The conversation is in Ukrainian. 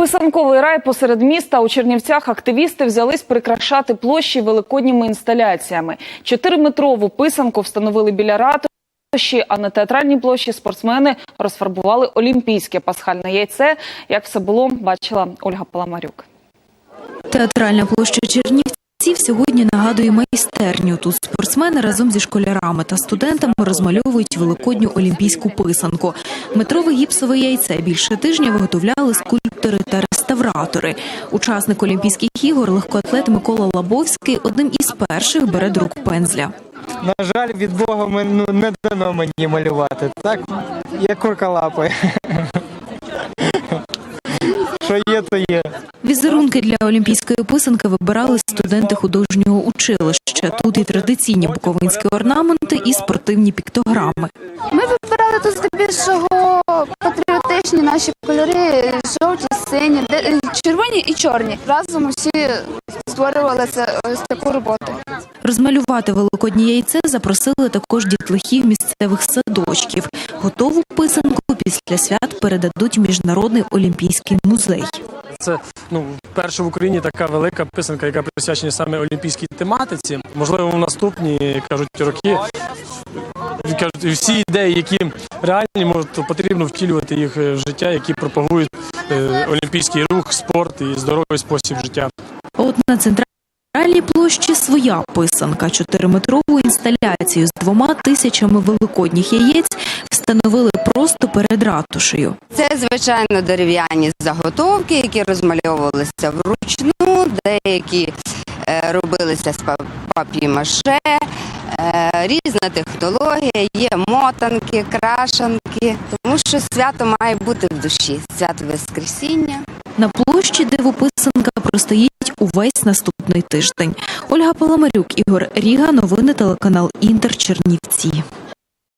Писанковий рай посеред міста у Чернівцях активісти взялись прикрашати площі великодніми інсталяціями. Чотириметрову писанку встановили біля ратуші, а на театральній площі спортсмени розфарбували олімпійське пасхальне яйце. Як все було, бачила Ольга Паламарюк. Театральна площа Чернівців сьогодні нагадує майстерню. Тут спортсмени разом зі школярами та студентами розмальовують великодню олімпійську писанку. Метрове гіпсове яйце більше тижня виготовляли скульптори та реставратори. Учасник Олімпійських ігор легкоатлет Микола Лабовський одним із перших бере до рук пензля. На жаль, від Бога ну, не дано мені малювати. Так, як курка лапає. Що є, то є. Візерунки для олімпійської писанки вибирали студенти художнього училища. Тут і традиційні буковинські орнаменти, і спортивні піктограми. Ми вибирали тут здебільшого патріотичні наші кольори, жовті, сині, де- е, червоні і чорні. Разом усі створювали це ось таку роботу. Розмалювати великоднє яйце запросили також дітлахів місцевих садочків. Готову писанку після свят передадуть в міжнародний олімпійський музей. Це ну вперше в Україні така велика писанка, яка присвячена саме олімпійській тематиці. Можливо, в наступні кажуть роки кажуть, всі ідеї, які реальні, може, то потрібно втілювати їх в життя, які пропагують е, олімпійський рух, спорт і здоровий спосіб життя. От на центральній площі своя писанка. Чотириметрову інсталяцію з двома тисячами великодніх яєць встановили просто перед ратушею. Це звичайно дерев'яні заготовки, які розмальовувалися вручну, деякі е, робилися з па- пап'є-маше, е, різна технологія, є мотанки, крашанки, тому що свято має бути в душі, свято Воскресіння. На площі дивописанка простоїть увесь наступний тиждень. Ольга Паламарюк, Ігор Ріга, новини телеканал Інтер Чернівці.